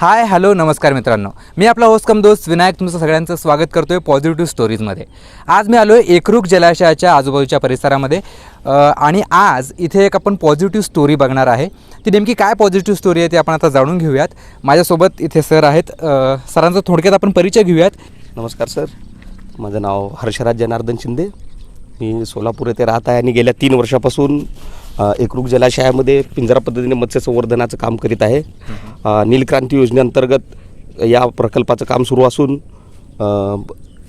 Hi hello नमस्कार मित्रांनो. मी आपला होस्ट कमदोस्त विनायक तुमचं सगळ्यांचं स्वागत करतो आहे पॉझिटिव्ह स्टोरीजमध्ये आज मी आलो आहे एकरूक जलाशयाच्या आजूबाजूच्या परिसरामध्ये आणि आज इथे एक आपण पॉझिटिव्ह स्टोरी बघणार आहे. ती नेमकी काय पॉझिटिव्ह स्टोरी आहे ती आपण आता जाणून घेऊयात. माझ्यासोबत इथे सर आहेत सरांचा थोडक्यात आपण परिचय घेऊयात. नमस्कार सर. माझं नाव हर्षराज जनार्दन शिंदे. मी सोलापूर येथे राहत आहे आणि गेल्या तीन वर्षापासून एकरूप जलाशयामध्ये पिंजरा पद्धतीने मत्स्य संवर्धनाचं काम करीत आहे. नीलक्रांती योजनेअंतर्गत या प्रकल्पाचं काम सुरू असून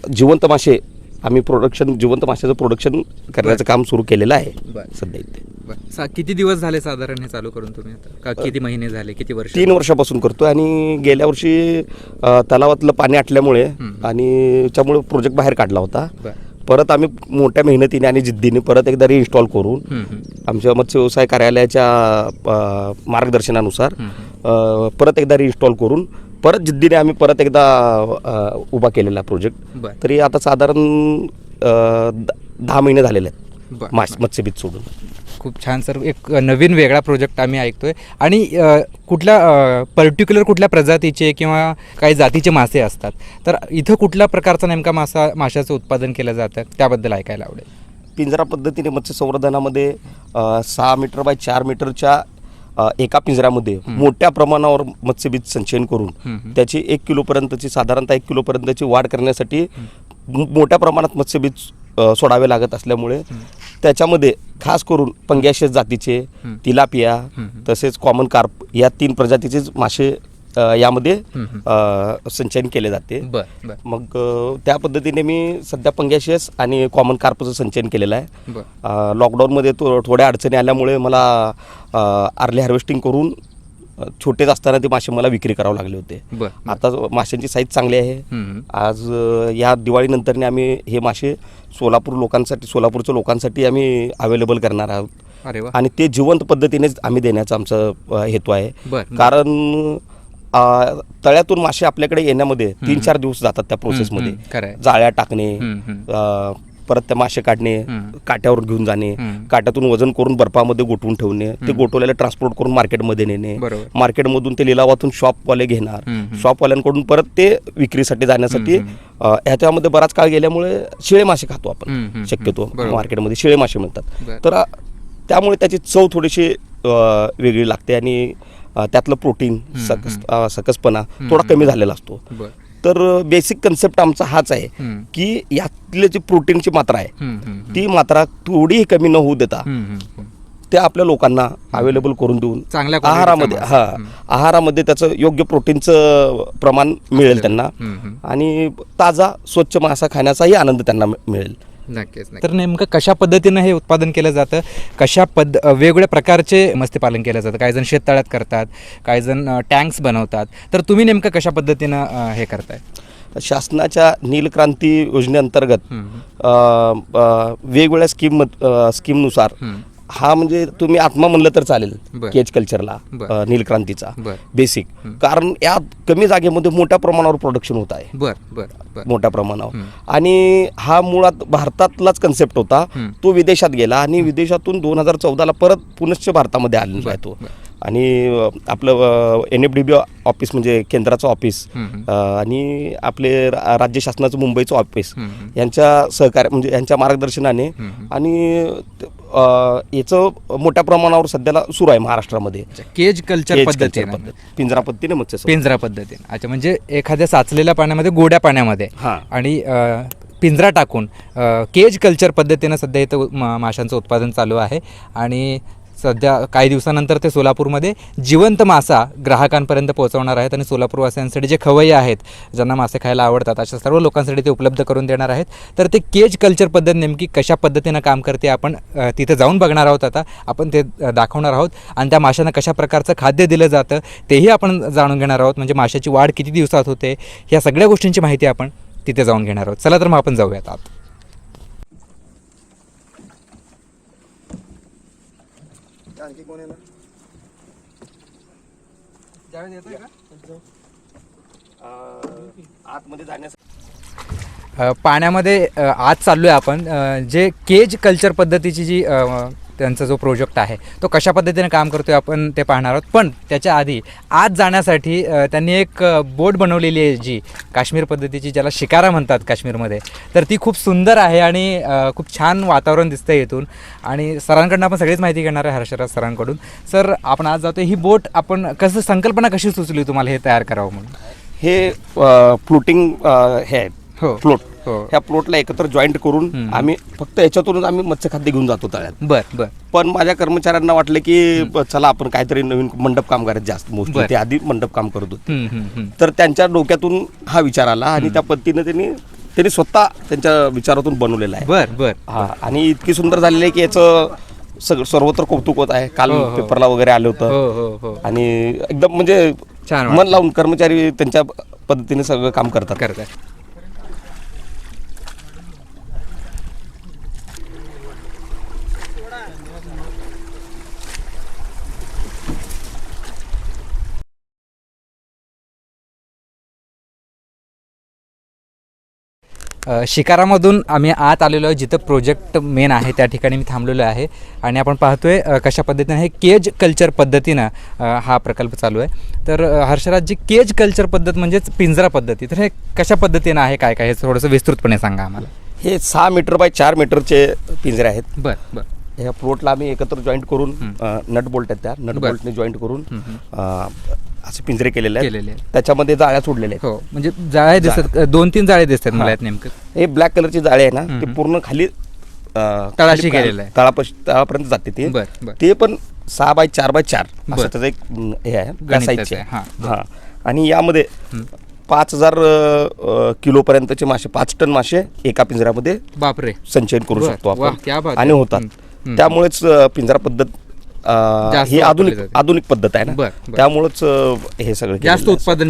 जिवंत मासे आम्ही प्रोडक्शन जिवंत माशाचं प्रोडक्शन करण्याचं काम सुरू केलेलं आहे. सध्या इथे. किती दिवस झाले साधारण हे चालू करून तुम्ही आता? का किती महिने झाले किती वर्ष? तीन वर्षापासून करतो आणि गेल्या वर्षी तलावातलं पाणी आटल्यामुळे आणि त्यामुळे प्रोजेक्ट बाहेर काढला होता. परत आम्ही मोठ्या मेहनतीने आणि जिद्दीने परत एकदा रिइन्स्टॉल करून हम्म, हम्म. आमच्या मत्स्य व्यवसाय कार्यालयाच्या मार्गदर्शनानुसार परत एकदा रिइन्स्टॉल करून परत जिद्दीने आम्ही परत एकदा उभा केलेला प्रोजेक्ट तरी आता साधारण दहा महिने झालेले आहेत मत्स्यबीज सोडून. खूप छान सर एक नवीन वेगळा प्रोजेक्ट आम्ही ऐकतोय. आणि अ, कुठल्या पर्टिक्युलर कुठल्या प्रजातीचे किंवा काही जातीचे मासे असतात. तर इथं कुठल्या प्रकारचा नेमका मासा माशाचं उत्पादन केलं जातं त्याबद्दल ऐकायला आवडेल. पिंजरा पद्धतीने मत्स्य संवर्धनामध्ये सहा मीटर बाय चार मीटरच्या एका पिंजऱ्यामध्ये मोठ्या प्रमाणावर मत्स्यबीज संचयन करून. त्याची एक किलोपर्यंतची साधारणतः एक किलोपर्यंतची वाढ करण्यासाठी मोठ्या प्रमाणात मत्स्यबीज सोडावे लागत असल्यामुळे त्याच्यामध्ये खास करून पंग्याशेस जातीचे. तिलापिया. तसेच कॉमन कार्प या तीन प्रजातीचेच मासे यामध्ये संचयन केले जाते. मग त्या पद्धतीने मी सध्या पंग्याशियस आणि कॉमन कार्पचं संचयन केलेलं आहे. लॉकडाऊनमध्ये थोड्या अडचणी आल्यामुळे मला आर्ली हार्वेस्टिंग करून छोटेच असताना ते मासे मला विक्री करावे लागले होते. आता माशांची साईज चांगली आहे. आज या दिवाळीनंतरने आम्ही हे मासे सोलापूर लोकांसाठी सोलापूरच्या लोकांसाठी आम्ही अवेलेबल करणार आहोत. आणि ते जिवंत पद्धतीनेच आम्ही देण्याचा आमचा हेतू आहे. कारण तळ्यातून मासे आपल्याकडे येण्यामध्ये तीन चार दिवस जातात त्या प्रोसेसमध्ये. जाळ्या टाकणे परत त्या मासे काढणे. काट्यावर घेऊन जाणे. काट्यातून वजन करून बर्फामध्ये गोठवून ठेवणे ते गोठवलेलं ट्रान्सपोर्ट करून मार्केटमध्ये नेणे. मार्केटमधून ते लिलावातून शॉपवाले घेणार. शॉपवाल्यांकडून परत ते विक्रीसाठी जाण्यासाठी ह्याच्यामध्ये बराच काळ गेल्यामुळे शिळे मासे खातो आपण. शक्यतो. मार्केटमध्ये शिळे मासे मिळतात. तर त्यामुळे त्याची चव थोडीशी वेगळी लागते आणि त्यातलं प्रोटीन सकस सकसपणा थोडा कमी झालेला असतो तर बेसिक कन्सेप्ट आमचा हाच आहे. की यातली जी प्रोटीनची मात्रा आहे ती मात्रा थोडीही कमी न होऊ देता. ते आपल्या लोकांना अवेलेबल करून देऊन चांगल्या आहारामध्ये. हा. आहारामध्ये त्याचं योग्य प्रोटीनचं प्रमाण मिळेल त्यांना. आणि ताजा स्वच्छ मासा खाण्याचाही आनंद त्यांना मिळेल नक्कीच. तर नेमकं कशा पद्धतीनं हे उत्पादन केलं जातं? कशा पद्ध अ, वेगवेगळ्या प्रकारचे मत्स्यपालन केलं जातं? काही जण शेततळ्यात करतात काही जण टँक्स बनवतात. तर तुम्ही नेमकं कशा पद्धतीनं हे करताय? शासनाच्या नीलक्रांती योजनेअंतर्गत वेगवेगळ्या स्कीम स्कीमनुसार. हा म्हणजे तुम्ही आत्मा म्हणलं तर चालेल बर. केज कल्चरला बर. अ, नीलक्रांतीचा बर. बेसिक कारण यात कमी जागेमध्ये मोठ्या प्रमाणावर प्रोडक्शन होत आहे बर बर बर मोठ्या प्रमाणावर. आणि हा मुळात भारतातलाच कन्सेप्ट होता हम्म. तो विदेशात गेला आणि विदेशातून दोन हजार चौदाला परत पुनश्च भारतामध्ये आलेला आहे तो. आणि अ, आपलं N F D B office म्हणजे केंद्राचं ऑफिस हम्म. अ, आणि आपले रा- राज्य शासनाचं मुंबईचं ऑफिस हम्म. यांच्या सहकार्य म्हणजे यांच्या मार्गदर्शनाने हम्म. आणि याचं मोठ्या प्रमाणावर सध्याला सुरू आहे महाराष्ट्रामध्ये. केज कल्चर पद्धत. पिंजरा पद्धतीने मत्स्य. पिंजरा पद्धतीने. अच्छा म्हणजे एखाद्या साचलेल्या पाण्यामध्ये गोड्या पाण्यामध्ये. आणि पिंजरा टाकून केज कल्चर पद्धतीनं सध्या इथं माशांचं उत्पादन चालू आहे. आणि सध्या काही दिवसानंतर ते सोलापूरमध्ये जिवंत मासा ग्राहकांपर्यंत पोहोचवणार आहेत आणि सोलापूरवासियांसाठी जे खवय्ये आहेत ज्यांना मासे खायला आवडतात अशा सर्व लोकांसाठी ते उपलब्ध करून देणार आहेत. तर ते केज कल्चर पद्धत नेमकी कशा पद्धतीनं काम करते आपण तिथं तिथे जाऊन बघणार आहोत आता. आपण ते दाखवणार आहोत. आणि त्या माशांना कशा प्रकारचं खाद्य दिलं जातं तेही आपण जाणून घेणार आहोत. म्हणजे माशाची वाढ किती दिवसात होते ह्या सगळ्या गोष्टींची माहिती आपण तिथे जाऊन घेणार आहोत. चला तर मग आपण जाऊयात आत. आतमध्ये जाण्यासाठी अ, पाण्यामध्ये अ, आज चाललो आहे आपण जे केज कल्चर पद्धतीची जी त्यांचा जो प्रोजेक्ट आहे तो कशा पद्धतीने काम करतोय आपण ते पाहणार आहोत. पण त्याच्या आधी आज जाण्यासाठी त्यांनी एक बोट बनवलेली आहे जी काश्मीर पद्धतीची ज्याला शिकारा म्हणतात काश्मीरमध्ये. तर ती खूप सुंदर आहे आणि खूप छान वातावरण दिसतं इथून. आणि सरांकडनं आपण सगळीच माहिती घेणार आहे हर्षराज सरांकडून. सर आपण आज जातो ही बोट आपण कसं संकल्पना कशी सुचली तुम्हाला हे तयार करावं म्हणून? हे फ्लोटिंग हे हो. फ्लोट. हो. ह्या फ्लोटला एकत्र जॉईंट करून. आम्ही फक्त याच्यातूनच आम्ही मत्स्यखाद्य घेऊन जातो तळ्यात. बर बर. पण माझ्या कर्मचाऱ्यांना वाटलं की ब- चला आपण काहीतरी नवीन मंडप काम करायचं जास्त मोस्टली. बरं. ते आधी मंडप काम करत होते. हम्म, हम्म, हम्म. तर त्यांच्या डोक्यातून हा विचार आला आणि त्या पद्धतीने त्यांनी त्यांनी स्वतः त्यांच्या विचारातून बनवलेला आहे. बर बर. हा आणि इतकी सुंदर झालेली आहे की याचं सगळं सर्वत्र कौतुक होत आहे. काल हो, हो. पेपरला वगैरे आलं होतं. हो हो आणि एकदम म्हणजे छान मन लावून कर्मचारी त्यांच्या पद्धतीने सगळं काम करतात. करताय शिकारामधून आम्ही आत आलेलो आहे जिथं प्रोजेक्ट मेन आहे त्या ठिकाणी मी थांबलेलो आहे. आणि आपण पाहतोय कशा पद्धतीने हे केज कल्चर पद्धतीनं हा प्रकल्प चालू आहे. तर अ, हर्षराज जी केज कल्चर पद्धत म्हणजेच पिंजरा पद्धती. तर हे कशा पद्धतीनं आहे काय काय हे थोडंसं विस्तृतपणे सांगा आम्हाला. हे सहा मीटर बाय चार मीटरचे पिंजरे आहेत. बर बर. ह्या प्लॉटला आम्ही एकत्र जॉईंट करून. नट बोल्ट आहेत त्या. नट. बोल्टने जॉईंट करून असे पिंजरे केलेले आहेत केलेले आहेत. त्याच्यामध्ये जाळ्या सोडलेल्या आहेत हो म्हणजे जाळे दिसतात दोन तीन जाळे दिसतात मला यात नेमकं हे ब्लॅक कलरची जाळी आहे ना. ते पूर्ण खाली अ, तळाशी खाली गेलेलं आहे. तळापाशी तळापर्यंत जाते ते बर, बर. ते पण सहा बाय चार बाय चार असं बर. त्याचं एक अं, हे आहे साईजचे आहे. हां, हां आणि यामध्ये. पाच हजार किलोपर्यंतचे मासे पाच टन मासे एका पिंजऱ्यामध्ये बापरे संचयन करू बर, शकतो वाह, क्या आपण बात आणि आहे. होतात हम्म, हम्म. त्यामुळेच अं, पिंजरा पद्धत ही आधुनिक. आधुनिक पद्धत आहे ना. त्यामुळेच हे सगळं जास्त. उत्पादन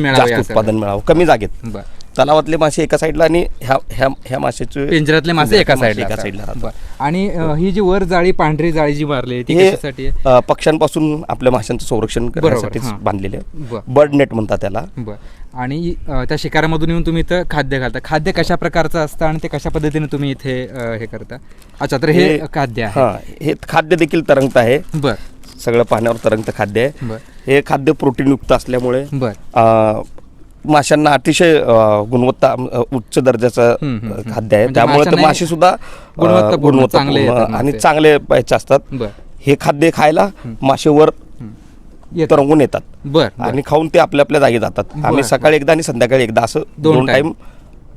मिळावं कमी जागेत तलावातले मासे एका साईडला आणि ह्या ह्या ह्या माशाचे पिंजऱ्यातले मासे एका साईडला एका. साईडला राहतात. बरं. आणि अ, ही जी वर जाळी पांढरी जाळी जी मारली आहे, ती हे कशासाठी आहे? अ, पक्ष्यांपासून आपल्या माशांचं संरक्षण करण्यासाठीच हां. बांधलेले बरं. बर्ड नेट म्हणतात त्याला. बर. आणि अ, त्या शिकारामधून येऊन तुम्ही इथं खाद्य घालता. खाद्य कशा प्रकारचं असतं आणि ते कशा पद्धतीने तुम्ही इथे अ, हे करता? अच्छा तर हे खाद्य आहे. हा हे खाद्य देखील तरंगत आहे. बर. सगळं पाण्यावर तरंगत खाद्य आहे. बर. हे खाद्य प्रोटीनयुक्त असल्यामुळे बर. अ, माशांना अतिशय गुणवत्ता उच्च दर्जाचं. खाद्य आहे म्हणजे त्यामुळे ते माशांना मासे सुद्धा येतात आणि. चांगले पाहिजे असतात हे खाद्य खायला मासेवर येतं. तरंगून येतात. आणि खाऊन ते आपल्या आपल्या जागी जातात आम्ही. सकाळी एकदा आणि संध्याकाळी एकदा असं दोन. टाइम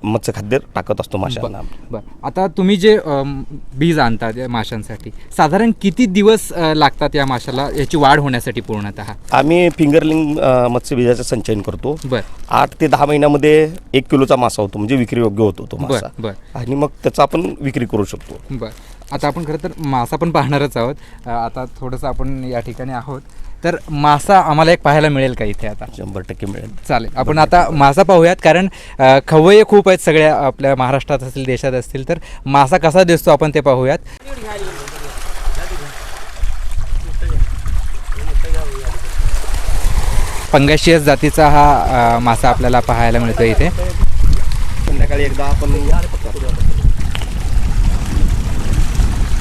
मत्स्यखाद्य टाकत असतो माशांना. बर आता तुम्ही जे अम, बीज आणतात या माशांसाठी साधारण किती दिवस अ, लागतात या माशाला याची वाढ होण्यासाठी पूर्णतः? आम्ही फिंगरलिंग अ, मत्स्यबीजाचं संचयन करतो. बर. आठ ते दहा महिन्यामध्ये एक किलोचा मासा होतो म्हणजे विक्री योग्य होतो तो बर, मासा. बर. आणि मग त्याचा आपण विक्री करू शकतो. बर. आता आपण खरं तर मासा पण पाहणारच आहोत. अ, आता थोडंसं आपण या ठिकाणी आहोत. तर मासा आम्हाला एक पाहायला मिळेल का इथे आता? शंभर टक्के मिळेल. चालेल. आपण आता मासा पाहूयात कारण खवय्ये खूप आहेत सगळ्या आपल्या महाराष्ट्रात असतील देशात असतील तर मासा कसा दिसतो आपण ते पाहूयात. पंगाशियस जातीचा हा मासा आपल्याला पाहायला मिळतो इथे. संध्याकाळी एकदा आपण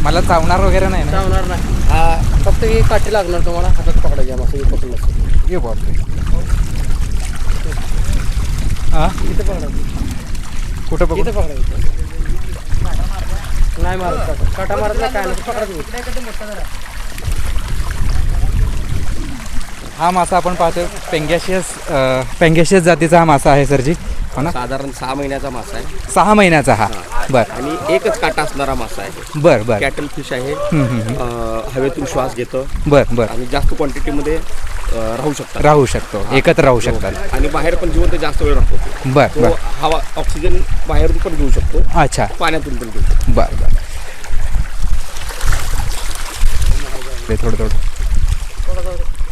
मला चावणार वगैरे नाही ना? चावणार नाही. हा फक्त ही काठी लागणार तुम्हाला. हातात पकडायची मासे हे पकडून असं. ये बापरे हा इथं पकडायची कुठं बघू? इथं पकडायची नाही मारत काटा. काटा मारत नाही काय नाही पकडायचं हा मासा आपण पाहतोय. पेंगॅशियस पेंगॅशियस जातीचा हा मासा आहे सरजी. हो ना? साधारण सहा महिन्याचा मासा आहे. सहा महिन्याचा हा. बर. आणि एकच काटा असणारा मासा आहे. बर बर. कॅटल फिश आहे. हम्म, हम्म, अ, हवेतून श्वास घेतं. बर बर. आणि जास्त क्वांटिटीमध्ये राहू शकतात. राहू शकतो. एकत्र राहू शकतात. आणि बाहेर पण जिवंत जास्त वेळ राहतो. बर तो बर. हवा ऑक्सिजन बाहेरून पण घेऊ शकतो. अच्छा. पाण्यातून पण घेऊ शकतो. बर बर. ते थोडं थोडं.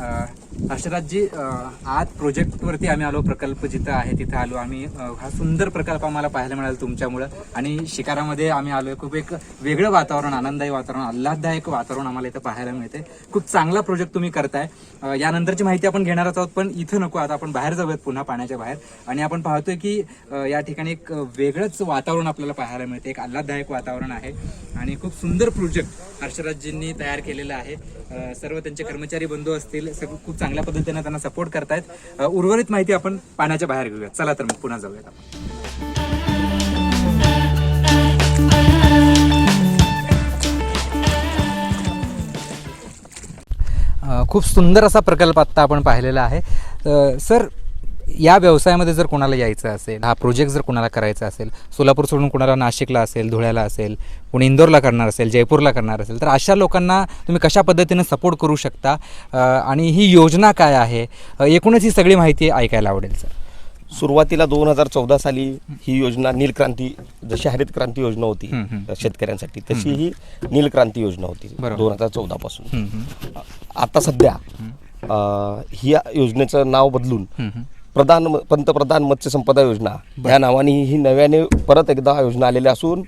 अं, हर्षराजजी आज प्रोजेक्टवरती आम्ही आलो प्रकल्प जिथं आहे तिथं आलो. आम्ही हा सुंदर प्रकल्प आम्हाला पाहायला मिळाला तुमच्यामुळं. आणि शिकारामध्ये आम्ही आलो खूप एक वेगळं वातावरण आनंददायी वातावरण आल्हाददायक वातावरण आम्हाला इथं पाहायला मिळते खूप चांगला प्रोजेक्ट तुम्ही करताय. यानंतरची माहिती आपण घेणारच आहोत पण इथं नको. आता आपण बाहेर जाऊयात पुन्हा पाण्याच्या बाहेर. आणि आपण पाहतोय की या ठिकाणी एक वेगळंच वातावरण आपल्याला पाहायला मिळते एक आल्हाददायक वातावरण आहे. आणि खूप सुंदर प्रोजेक्ट हर्षराजजींनी तयार केलेला आहे. सर्व त्यांचे कर्मचारी बंधू असतील सगळं खूप चांगलं चांगल्या पद्धतीने त्यांना सपोर्ट करतायत. उर्वरित माहिती आपण पाण्याच्या बाहेर घेऊयात. चला तर मग पुन्हा जाऊयात आपण. खूप सुंदर असा प्रकल्प आत्ता आपण पाहिलेला आहे. सर या व्यवसायामध्ये जर कोणाला यायचं असेल हा प्रोजेक्ट जर कोणाला करायचा असेल सोलापूर सोडून कोणाला नाशिकला असेल धुळ्याला असेल कोणी इंदोरला करणार असेल जयपूरला करणार असेल तर अशा लोकांना तुम्ही कशा पद्धतीनं सपोर्ट करू शकता आणि ही योजना काय आहे एकूणच ही सगळी माहिती ऐकायला आवडेल सर सुरुवातीला दोन हजार चौदा साली ही योजना नील क्रांती जशी हरित क्रांती योजना होती. शेतकऱ्यांसाठी तशी ही नील क्रांती योजना होती. दोन हजार चौदा पासून. आता सध्या ही योजनेचं नाव बदलून. प्रधान पंतप्रधान मत्स्य संपदा योजना या नावाने ही नव्याने परत एकदा योजना आलेली असून.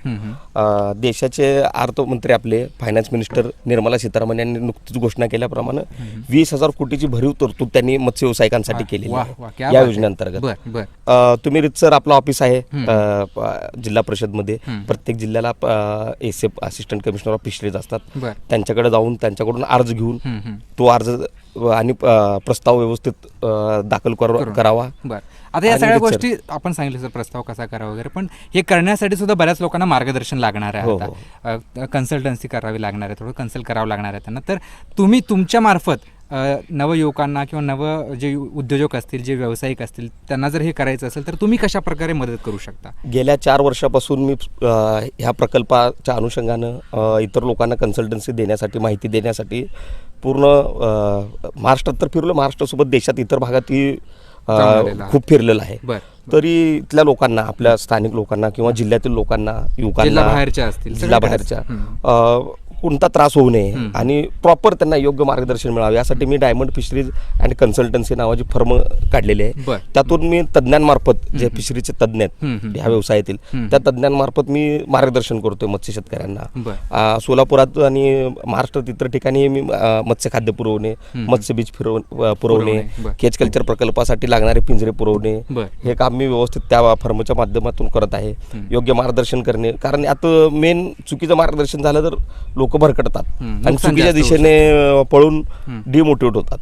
अं, देशाचे अर्थमंत्री आपले फायनान्स मिनिस्टर निर्मला सीतारामन यांनी नुकतीच घोषणा केल्याप्रमाणे वीस हजार कोटीची भरीव तरतूद त्यांनी मत्स्य व्यावसायिकांसाठी केलेली क्या आहे या बात आहे. योजनेअंतर्गत. बर बर. अ, तुम्ही रितसर आपलं ऑफिस आहे जिल्हा परिषदमध्ये. प्रत्येक जिल्ह्याला S F assistant commissioner of fisheries असतात त्यांच्याकडे जाऊन त्यांच्याकडून अर्ज घेऊन. तो अर्ज आणि प्रस्ताव व्यवस्थित दाखल. करावा आता या सगळ्या. गोष्टी आपण सांगितलं सर प्रस्ताव कसा करा वगैरे पण हे करण्यासाठी सुद्धा बऱ्याच लोकांना मार्गदर्शन लागणार आहे हो, आता कन्सल्टन्सी करावी लागणार आहे थोडं कन्सल्ट करावं लागणार आहे त्यांना तर तुम्ही तुमच्या मार्फत नवयुवकांना किंवा नव जे उद्योजक असतील जे व्यावसायिक असतील त्यांना जर हे करायचं असेल तर तुम्ही कशा प्रकारे मदत करू शकता गेल्या चार वर्षापासून मी ह्या प्रकल्पाच्या अनुषंगानं इतर लोकांना कन्सल्टन्सी देण्यासाठी माहिती देण्यासाठी पूर्ण महाराष्ट्रात तर फिरलो महाराष्ट्रासोबत देशात इतर भागातही. खूप फिरलेलं आहे तरी इथल्या लोकांना आपल्या स्थानिक लोकांना किंवा जिल्ह्यातील लोकांना युवकांना जिल्हाबाहेरच्या असतील, जिल्हा. बाहेरच्या कोणता त्रास होऊ नये. आणि प्रॉपर त्यांना योग्य मार्गदर्शन मिळावे यासाठी मी डायमंड फिशरीज अँड कन्सल्टन्सी नावाची फर्म काढलेली आहे. त्यातून मी तज्ज्ञांमार्फत जे फिशरीचे तज्ज्ञ आहेत. ह्या व्यवसायातील. त्या तज्ज्ञांमार्फत मी मार्गदर्शन करतोय मत्स्य शेतकऱ्यांना सोलापुरात आणि महाराष्ट्रात इतर ठिकाणी मी मत्स्य खाद्य पुरवणे. मत्स्य बीज फिरव पुरवणे. केज कल्चर प्रकल्पासाठी लागणारे पिंजरे पुरवणे. हे काम मी व्यवस्थित त्या फर्मच्या माध्यमातून करत आहे. योग्य मार्गदर्शन करणे कारण यात मेन चुकीचं मार्गदर्शन झालं तर लोक भरकटतात हम्म. आणि नुकसान चुकीच्या जास्त दिशेने पळून. डिमोटिवेट होतात.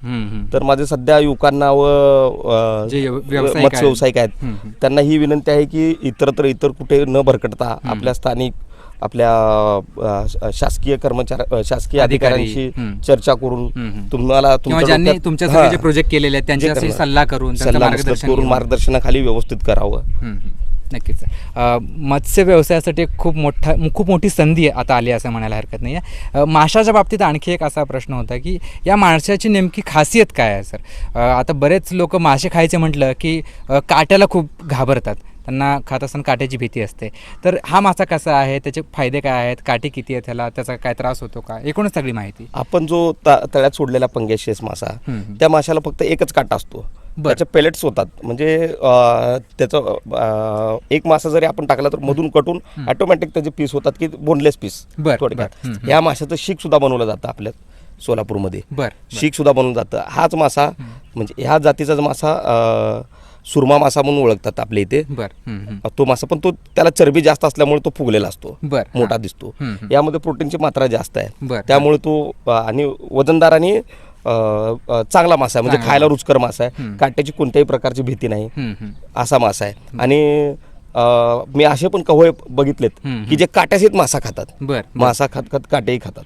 तर माझे सध्या युवकांना व अ, जे व्यावसायिक मत्स्य आहेत. व्यावसायिक आहेत हम्म. त्यांना ही विनंती आहे की इतरत्र इतर कुठे न भरकटता आपल्या स्थानिक आपल्या अ, शासकीय कर्मचारी शासकीय अधिकारी, अधिकाऱ्यांशी हम्म. चर्चा करून हम्म. तुम्हाला किंवा तुमच्या ज्यांनी डोक्यात- तुमच्या हां. सगळे जे प्रोजेक्ट केलेले आहेत जे त्यांच्याशी करणार. सल्ला करून त्यांचं सल्ला मार्गदर्शन करून घेऊन. मार्गदर्शनाखाली व्यवस्थित करावं हम्म. नक्कीच. मत्स्य व्यवसायासाठी एक खूप मोठा खूप मोठी संधी आता आली असं म्हणायला हरकत नाही आहे माशाच्या बाबतीत आणखी एक असा प्रश्न होता की या माशाची नेमकी खासियत काय आहे सर? आता बरेच लोक मासे खायचे म्हटलं की काट्याला खूप घाबरतात. त्यांना खात असताना काट्याची भीती असते. तर हा मासा कसा आहे? त्याचे फायदे काय आहेत? काटे किती आहेत त्याला त्याचा काय त्रास होतो का? एकूणच सगळी माहिती. आपण जो त- तळ्यात सोडलेला पंगेशियस मासा. त्या माशाला फक्त एकच काटा असतो. त्याचे पेलेट्स होतात. म्हणजे त्याचं एक मासा जरी आपण टाकला तर मधून कटून ऑटोमॅटिक त्याचे पीस होतात की बोनलेस पीस. थोडक्यात. या माशाचं शीक सुद्धा बनवलं जातं आपल्या सोलापूरमध्ये. शीक सुद्धा बनवलं जातं. हाच मासा म्हणजे ह्या जातीचा मासा सुरमा मासा म्हणून ओळखतात आपल्या इथे. तो मासा पण तो त्याला चरबी जास्त असल्यामुळे तो फुगलेला असतो. मोठा. दिसतो. यामध्ये प्रोटीनची मात्रा जास्त. आहे. त्यामुळे तो आणि वजनदार आणि चांगला मासा आहे म्हणजे खायला रुचकर मासा आहे. काट्याची कोणत्याही प्रकारची भीती नाही. असा मासा आहे. आणि मी असे पण कवळे बघितलेत की जे काट्याशीच मासा खातात. मासा खात खात काटेही खातात.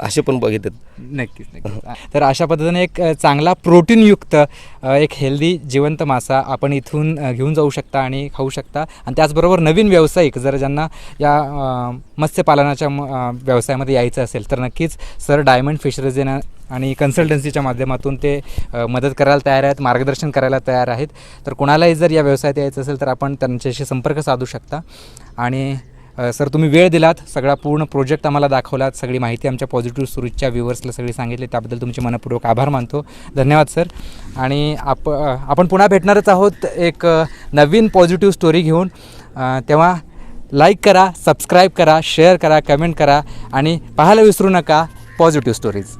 असे पण बघितलेत. नक्कीच नक्कीच. तर अशा पद्धतीने एक चांगला प्रोटीनयुक्त अ, एक हेल्दी जिवंत मासा आपण इथून घेऊन जाऊ शकता आणि खाऊ शकता. आणि त्याचबरोबर नवीन व्यावसायिक जर ज्यांना या मत्स्यपालनाच्या व्यवसायामध्ये यायचं असेल तर नक्कीच सर डायमंड फिशरीज आणि कन्सल्टन्सीच्या माध्यमातून ते मदत करायला तयार आहेत मार्गदर्शन करायला तयार आहेत. तर कोणालाही जर या व्यवसायात यायचं असेल तर आपण त्यांच्याशी संपर्क साधू शकता. आणि सर तुम्ही वेळ दिलात. सगळा पूर्ण प्रोजेक्ट आम्हाला दाखवलात. सगळी माहिती आमच्या पॉझिटिव्ह सुरूजच्या व्ह्युअर्सला सगळी सांगितली. त्याबद्दल तुमचे मनपूर्वक आभार मानतो. धन्यवाद सर. आणि आप आपण पुन्हा भेटणारच आहोत एक नवीन पॉझिटिव्ह स्टोरी घेऊन. तेव्हा लाईक करा सबस्क्राईब करा शेअर करा कमेंट करा आणि पाहायला विसरू नका पॉझिटिव्ह स्टोरीज